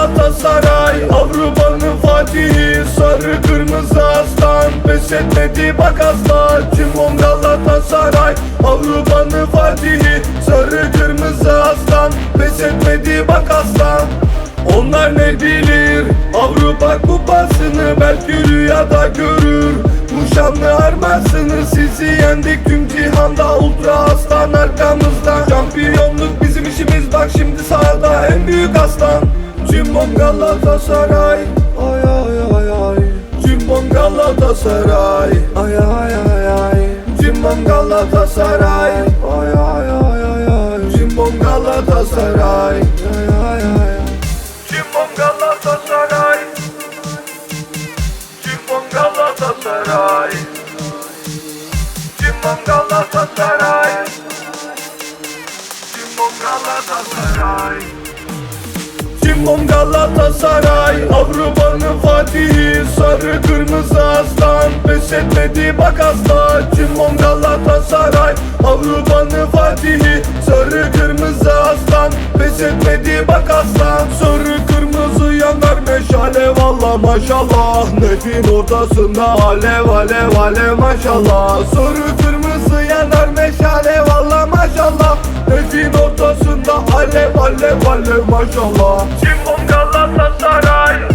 Galatasaray Avrupa'nın Fatihi Sarı kırmızı aslan Pes etmedi bak aslan Cimbom Galatasaray Avrupa'nın Fatihi Sarı kırmızı aslan Pes etmedi bak aslan onlar ne bilir Avrupa kupasını belki rüyada görür. Bu şanlı armasını sizi yendik tüm cihanda Ultra aslan arkamızda. Şampiyonluk bizim işimiz bak şimdi aslan Cimbom Galatasaray Ay ay ay ay. Cimbom Galatasaray Ay ay ay ay. Cimbom Galatasaray Ay ay ay ay ay. Cimbom Galatasaray Ay ay ay ay. Cimbom Galatasaray Cimbom Galatasaray Cimbom Galatasaray Galatasaray Cimbom Galatasaray Avrupa'nın Fatihi Sarı kırmızı aslan Pes etmedi bak aslan Cimbom Galatasaray Avrupa'nın Fatihi Sarı kırmızı aslan Pes etmedi bak aslan Sarı kırmızı yanar meşale valla maşallah. Nefin ortasında alev alev alev maşallah. Sarı alev alev alev maşallah. Cimbom Galatasaray